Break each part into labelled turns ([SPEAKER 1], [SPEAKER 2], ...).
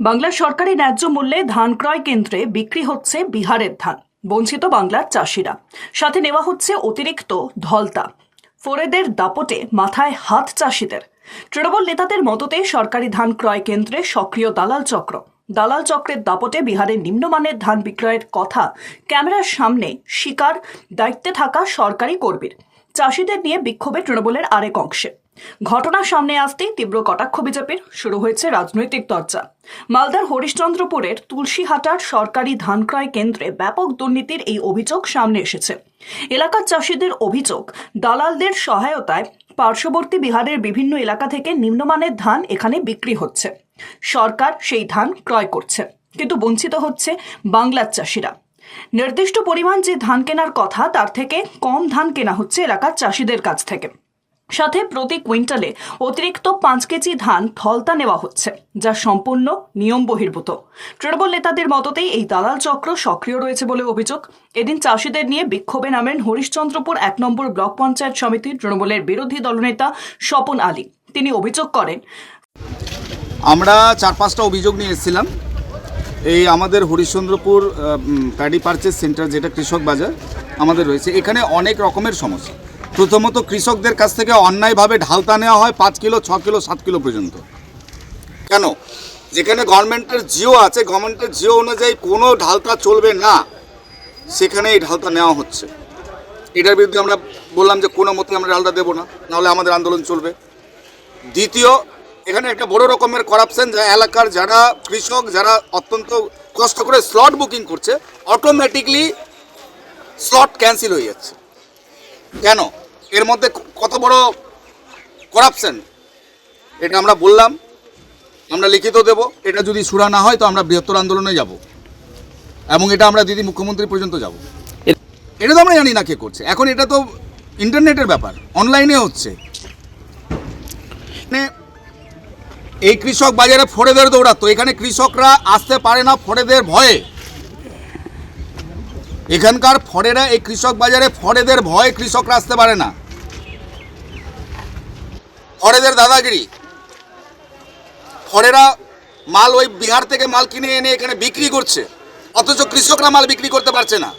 [SPEAKER 1] বাংলার সরকারি ন্যায্য মূল্যে ধান ক্রয় কেন্দ্রে বিক্রি হচ্ছে বিহারের ধান, বঞ্চিত বাংলার চাষিরা। সাথে নেওয়া হচ্ছে অতিরিক্ত ধলতা। ফোরেদের দাপটে মাথায় হাত চাষিদের। তৃণমূল নেতাদের মততে সরকারি ধান ক্রয় কেন্দ্রে সক্রিয় দালাল চক্র। দালাল চক্রের দাপটে বিহারের নিম্নমানের ধান বিক্রয়ের কথা ক্যামেরার সামনে শিকার, দায়িত্বে থাকা সরকারি কর্মীর। চাষিদের নিয়ে বিক্ষোভে তৃণমূলের আরেক অংশে। ঘটনা সামনে আসতেই তীব্র কটাক্ষ বিজেপির শুরু হয়েছে রাজনৈতিক চর্চা মালদার হরিশ্চন্দ্রপুরের তুলসীহাটার সরকারি ধান ক্রয় কেন্দ্রে ব্যাপক দুর্নীতির এই অভিযোগ সামনে এসেছে। এলাকার চাষিদের অভিযোগ, দালালদের সহায়তায় পার্শ্ববর্তী বিহারের বিভিন্ন এলাকা থেকে নিম্নমানের ধান এখানে বিক্রি হচ্ছে। সরকার সেই ধান ক্রয় করছে, কিন্তু বঞ্চিত হচ্ছে বাংলার চাষিরা। নির্দিষ্ট পরিমাণ যে ধান কেনার কথা, তার থেকে কম ধান কেনা হচ্ছে এলাকার চাষিদের কাছ থেকে। সাথে প্রতি কুইন্টালে অতিরিক্ত পাঁচ কেজি ধান থলতা নেওয়া হচ্ছে, যা সম্পূর্ণ নিয়ম বহির্ভূত। তৃণমূল নেতাদের মততেই এই দালাল চক্র সক্রিয় রয়েছে বলে অভিযোগ। এদিন চাষিদের নিয়ে বিক্ষোভে নামেন হরিশ্চন্দ্রপুর এক নম্বর ব্লক পঞ্চায়েত সমিতির তৃণমূলের বিরোধী দলনেতা স্বপন আলী। তিনি অভিযোগ করেন,
[SPEAKER 2] আমরা চার পাঁচটা অভিযোগ নিয়ে এসেছিলাম। এই আমাদের হরিশ্চন্দ্রপুর প্যাডি পারচেস সেন্টার যেটা কৃষক বাজার, আমাদের রয়েছে। এখানে অনেক রকমের সমস্যা। প্রথমত কৃষকদের কাছ থেকে অন্যায়ভাবে ঢালতা নেওয়া হয় পাঁচ কিলো, ছ কিলো, সাত কিলো পর্যন্ত। কেন? যেখানে গভর্নমেন্টের জিও আছে, গভর্নমেন্টের জিও অনুযায়ী কোনো ঢালতা চলবে না, সেখানে এই ঢালতা নেওয়া হচ্ছে। এটার বিরুদ্ধে আমরা বললাম যে কোনো মতে আমরা ডালটা দেবো না, নাহলে আমাদের আন্দোলন চলবে। দ্বিতীয়, এখানে একটা বড় রকমের করাপশন যা এলাকার যারা কৃষক, যারা অত্যন্ত কষ্ট করে স্লট বুকিং করছে অটোমেটিকলি স্লট ক্যান্সেল হয়ে যাচ্ছে। কেন? এর মধ্যে কত বড় করাপশন এটা আমরা বললাম, আমরা লিখিত দেব। এটা যদি সুরা না হয়, তো আমরা বৃহত্তর আন্দোলনে যাব। এবং এটা আমরা দিদি মুখ্যমন্ত্রী পর্যন্ত যাব। এটা তো আমরা জানি না কে করছে। এখন এটা তো ইন্টারনেটের ব্যাপার। অনলাইনে হচ্ছে। মানে এই কৃষক বাজারে ফড়েদের দৌড়াতো। এখানে কৃষকরা আসতে পারে না ফড়েদের ভয়ে। এখানকার ফড়েরা এই কৃষক বাজারে ফড়েদের ভয়ে কৃষকরা আসতে পারে না। ফড়েদের দাদাগিরি। ফড়েরা মাল ওই বিহার থেকে মাল কিনে এনে এখানে বিক্রি করছে। অথচ কৃষকরা মাল বিক্রি করতে পারছে না।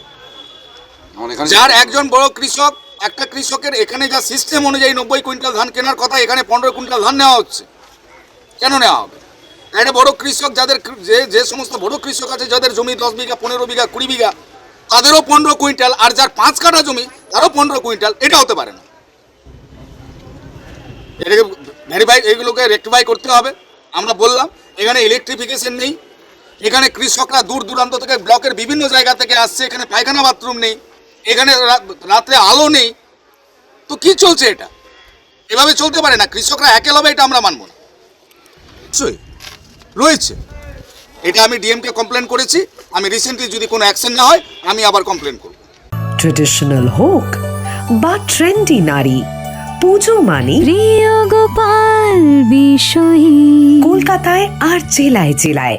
[SPEAKER 2] যার একজন বড় কৃষক একটা কৃষকের এখানে যা সিস্টেম অনুযায়ী নব্বই কুইন্টাল ধান কেনার কথা এখানে পনেরো কুইন্টাল ধান নেওয়া হচ্ছে। কেন নেওয়া হবে? একটা বড় কৃষক যাদের যে যে সমস্ত বড় কৃষক আছে যাদের জমি দশ বিঘা পনেরো বিঘা কুড়ি বিঘা তাদেরও পনেরো কুইন্টাল আর যার পাঁচ কাঠা জমি, তারও পনেরো কুইন্টাল, এটা হতে পারে না। এটাকে ভেরিফাই এইগুলোকে রেক্টিফাই করতে হবে। আমরা বললাম, এখানে ইলেকট্রিফিকেশন নেই। এখানে কৃষকরা দূর দূরান্ত থেকে, ব্লকের বিভিন্ন জায়গা থেকে আসছে। এখানে পায়খানা বাথরুম নেই। এখানে রাত্রে আলো নেই। তো কি চলছে এটা? এভাবে চলতে পারে না। কৃষকরা হবে এটা আমরা মানব না। নিশ্চয়ই। রয়েছে। এটা আমি ডিএমকে কমপ্লেন করেছি। আমি রিসেন্টলি যদি কোনো অ্যাকশন না হয় আমি আবার কমপ্লেন করব।
[SPEAKER 3] ট্রেডিশনাল হোক বা ট্রেন্ডি নারী পুজো মানে
[SPEAKER 4] প্রিয় গোপাল বিষয়ী।
[SPEAKER 3] কলকাতায় আর জেলায় জেলায়।